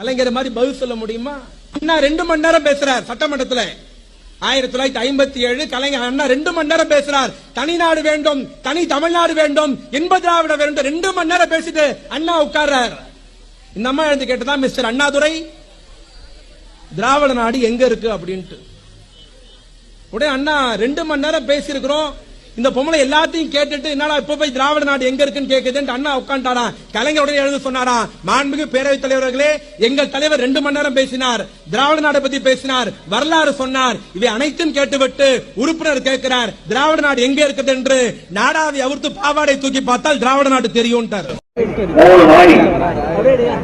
கலைஞர் மாதிரி பதில் சொல்ல முடியுமா? அண்ணா ரெண்டு மணி நேரம் பேசுறார் சட்டமன்றத்துல. ஆயிரத்தி தொள்ளாயிரத்தி ஐம்பத்தி ஏழு கலைஞர் அண்ணா ரெண்டு மணி நேரம் பேசுறார். தனிநாடு வேண்டும் தனி தமிழ்நாடு வேண்டும் இன்ப திராவிட வேண்டும். ரெண்டு மணி நேரம் பேசிட்டு அண்ணா உட்கார்றார். இந்த அம்மா எழுந்து கேட்டுதான் மிஸ்டர் அண்ணாதுரை திராவிட நாடு எங்க இருக்கு அப்படின்ட்டு. உடனே அண்ணா ரெண்டு மணி நேரம் பேசியிருக்கிறோம். இந்த பொம்பளை எல்லாத்தையும் கேட்டுட்டு என்னடா இப்ப போய் திராவிட நாடு எங்க இருக்குன்னு கேக்குதுன்னு அண்ணா உட்காந்துட்டாரா கலைஞர் உடனே எழுந்து சொன்னாரா மாண்புமிகு பேரவைத் தலைவர்களே எங்கள் தலைவர் ரெண்டு மணி நேரம் பேசினார் திராவிட நாடு பத்தி பேசினார் வரலாறு சொன்னார் இவை அனைத்தும் கேட்டுவிட்டு உறுப்பினர் கேட்கிறார் திராவிட நாடு எங்க இருக்குது என்று நாடாவை அவிர்த்து பாவாடை தூக்கி பார்த்தால் திராவிட நாடு தெரியும்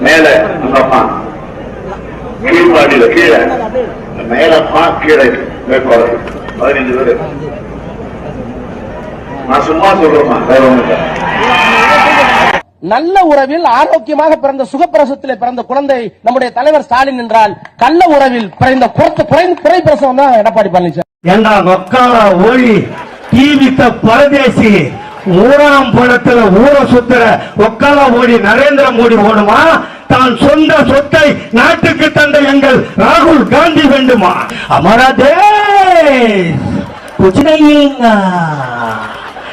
மேல கீழ்பாடியில கீழே மேல பா கீழே பேரு. நான் சும்மா சொல்றேம்மா. வேற ஒண்ணு இல்லை. நல்ல உறவில் ஆரோக்கியமாக பிறந்த சுகப்பிரசவத்தில் பிறந்த குழந்தை நம்முடைய தலைவர் ஸ்டாலின் என்றால் கள்ள உறவில் பிறந்த குறைந்த குறைந்த குறை பிரசவம் தான் எடப்பாடி பழனிசாமி. ஏண்டா மக்கால ஓடி தீவித்த பரதேசி ஊராம் படத்துல ஊர சுத்துற ஒக்கால ஓடி நரேந்திர மோடி ஓடுமா? தான் சொந்த சொத்தை நாட்டுக்கு தந்த எங்கள் ராகுல் காந்தி வேண்டுமா? அமரா தேஷ் குச்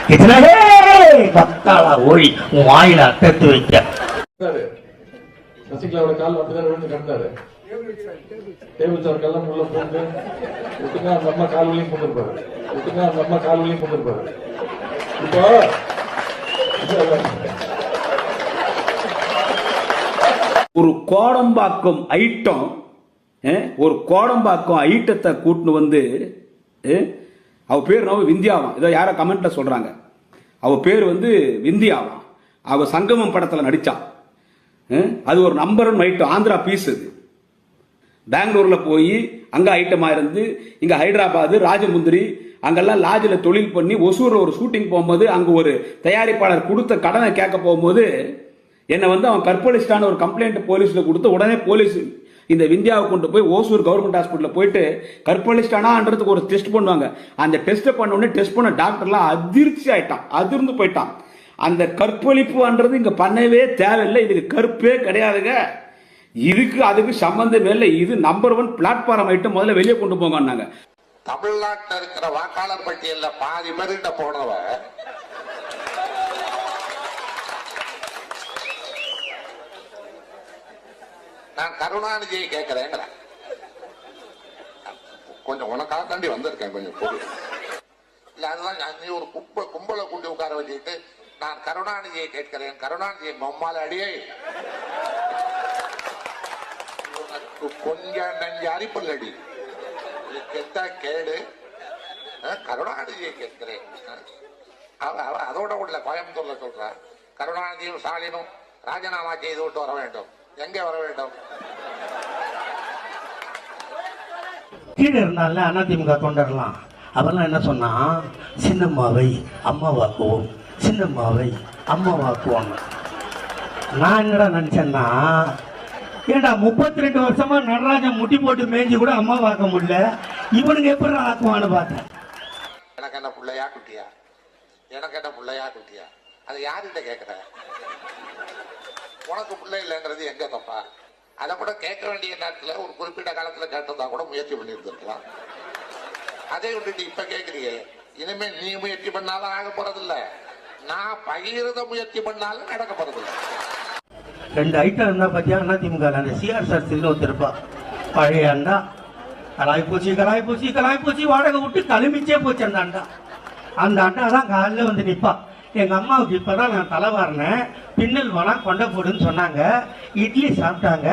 இத்தனை மக்கால ஓடி உன் வாயில அத்தத்து வைக்க. சசிகலாவோட கால் அப்படிதான் விழுந்து கிடந்தாரு. டேபிள் சார் கல்லாம் உள்ள போட்டு விட்டுங்க அந்த அம்மா கால் வழியும் கொண்டிருப்பாரு விட்டுங்க அந்த அம்மா கால் வழியும் கொண்டிருப்பாரு இப்போ ஒரு கோடம்பாக்கம் ஐட்டம் ஒரு கோடம்பாக்கம் ஐட்டத்தை கூட்டின்னு வந்து அவள் பேர் நம்ம விந்தியாவான் இதை யாரோ கமெண்ட்ல சொல்றாங்க. அவள் பேர் வந்து விந்தியாவான் அவள் சங்கமம் படத்தில் நடித்தான் அது ஒரு number one item Andhra piece அது பெங்களூரில் போய் அங்கே ஐட்டமாக இருந்து இங்கே ஹைதராபாத் ராஜமுந்திரி அங்கெல்லாம் லாட்ஜில் தொழில் பண்ணி ஒசூரில் ஒரு ஷூட்டிங் போகும்போது அங்கே ஒரு தயாரிப்பாளர் கொடுத்த கடனை கேட்க போகும்போது என்னை வந்து அவன் கற்பழிச்சிட்டான ஒரு கம்ப்ளைண்ட் போலீஸில் கொடுத்து உடனே போலீஸ் இந்த விந்தியாவை கொண்டு போய் ஓசூர் கவர்மெண்ட் ஹாஸ்பிட்டலில் போயிட்டு கற்பழிச்சிட்டானான்றதுக்கு ஒரு டெஸ்ட் பண்ணுவாங்க. அந்த டெஸ்ட்டை பண்ண உடனே டெஸ்ட் பண்ண டாக்டர்லாம் அதிர்ச்சி ஆயிட்டான். அதிர்ந்து போயிட்டான். அந்த கற்பழிப்புன்றது இங்கே பண்ணவே தேவையில்லை. இதுக்கு கற்பே கிடையாதுங்க. இதுக்கு அதுக்கு சம்பந்தமே இல்லை. இது நம்பர் ஒன் பிளாட்ஃபார்ம் ஐட்டம் முதல்ல வெளியே கொண்டு போங்கன்னாங்க. தமிழ்நாட்டில் இருக்கிற வாக்காளர் பட்டியலில் பாதி பேர்கிட்ட போனவ நான் கருணாநிதியை கேட்கிறேங்கிற கொஞ்சம் உனக்காக தாண்டி வந்திருக்கேன் கொஞ்சம் பொறு. இல்ல அதுதான் நான் நீ ஒரு கும்ப கும்பலை கொண்டு உட்கார வச்சுக்கிட்டு நான் கருணாநிதியை கேட்கிறேன். கருணாநிதியை மம்மால அடியே. கொஞ்சம் நஞ்சு அரிப்பில்லடி இது கெட்ட கேடு? கருணாநிதியை கேட்கிறேன். அவ அதோட உள்ள கோயம்புத்தூர்ல சொல்ற. கருணாநிதியும் ஸ்டாலினும் ராஜினாமா செய்து விட்டு வர வேண்டும். எங்கே வர வேண்டும்? கீழே இருந்தால அதிமுக தொண்டர்லாம் அவெல்லாம் என்ன சொன்னா சின்னம்மாவை அம்மாவாக்குவோம் சின்னம்மாவை அம்மாவாக்குவோம். நான் என்னடா நினைச்சேன்னா ஏண்டா முப்பத்தி ரெண்டு வருஷமா நடராஜன் முட்டி போட்டு மேய்ஞ்சி கூட அம்மாவாக்க முடியல? இவனுங்க எப்படி ஆக்குவான்னு பார்த்தேன். எனக்கு என்ன பிள்ளையா குட்டியா? எனக்கு என்ன பிள்ளையா குட்டியா? அது யார்கிட்ட கேட்கிற உனக்கு பிள்ளை இல்லைங்கிறது எங்க தப்பா? அதை கூட கேட்க வேண்டிய நேரத்தில் ஒரு குறிப்பிட்ட காலத்தில் கேட்டதா கூட முயற்சி பண்ணி அதே அதை விட்டுட்டு இப்ப கேட்குறீங்க இனிமே நீ முயற்சி பண்ணாலும் ஆக போறதில்ல. நான் பகிர்ந்த முயற்சி பண்ணாலும் நடக்க போறதில்லை. ரெண்டு ஐட்டம் இருந்தா பார்த்தியா அதிமுக அந்த சிஆர் சர்ச்சில் வந்திருப்பா பழைய அண்டா கலாய் பூச்சி கலாய் பூச்சி கலாய் பூச்சி வாடகை விட்டு கழுமிச்சே போச்சு அந்த அண்டா அந்த அண்டா தான் காலைல வந்து நிற்பா எங்கள் அம்மாவுக்கு இப்போ தான் நான் தலைவாரினேன் பின்னல் வேணா கொண்ட போடுன்னு சொன்னாங்க. இட்லி சாப்பிட்டாங்க.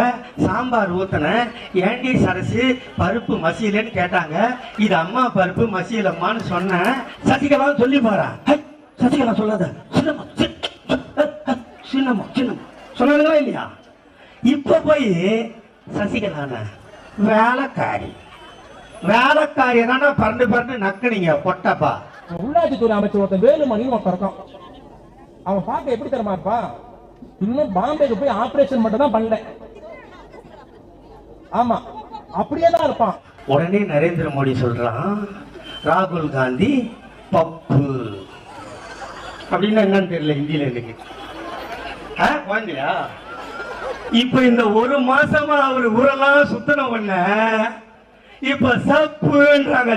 சாம்பார் ஊற்றினேன் ஏண்டி சரசு பருப்பு மசியலன்னு கேட்டாங்க. இது அம்மா பருப்பு மசியலம்மான்னு சொன்னேன். சசிகலாவும் சொல்லி பாரா. சசிகலா சொல்லாத. சின்னம்மா சின்னம்மா சின்னம்மா. சொன்னாங்களா இல்லையா? இப்போ போய் சசிகலான வேலைக்காரி. வேலைக்காரி தானே பரண்டு பரண்டு நக்குனீங்க பொட்டப்பா. உள்ளாட்சித்துறை அமைச்சர் ஒருத்தன் வேலுமணின்னு ஒருத்தன் இருக்கான். அவன் பார்க்க எப்படி தெரியுமா இருப்பான் இன்னும் பாம்பேக்கு போய் ஆபரேஷன் மட்டும் தான் பண்ணல. ஆமா அப்படியே தான் இருப்பான். உடனே நரேந்திர மோடி சொல்றான் ராகுல் காந்தி பப்பு. அப்படின்னு என்னன்னு தெரியல ஹிந்தியில எனக்கு குழந்தையா? இப்ப இந்த ஒரு மாசமா அவர் ஊரெல்லாம் சுத்தனம் பண்ண இப்ப சப்புன்றாங்க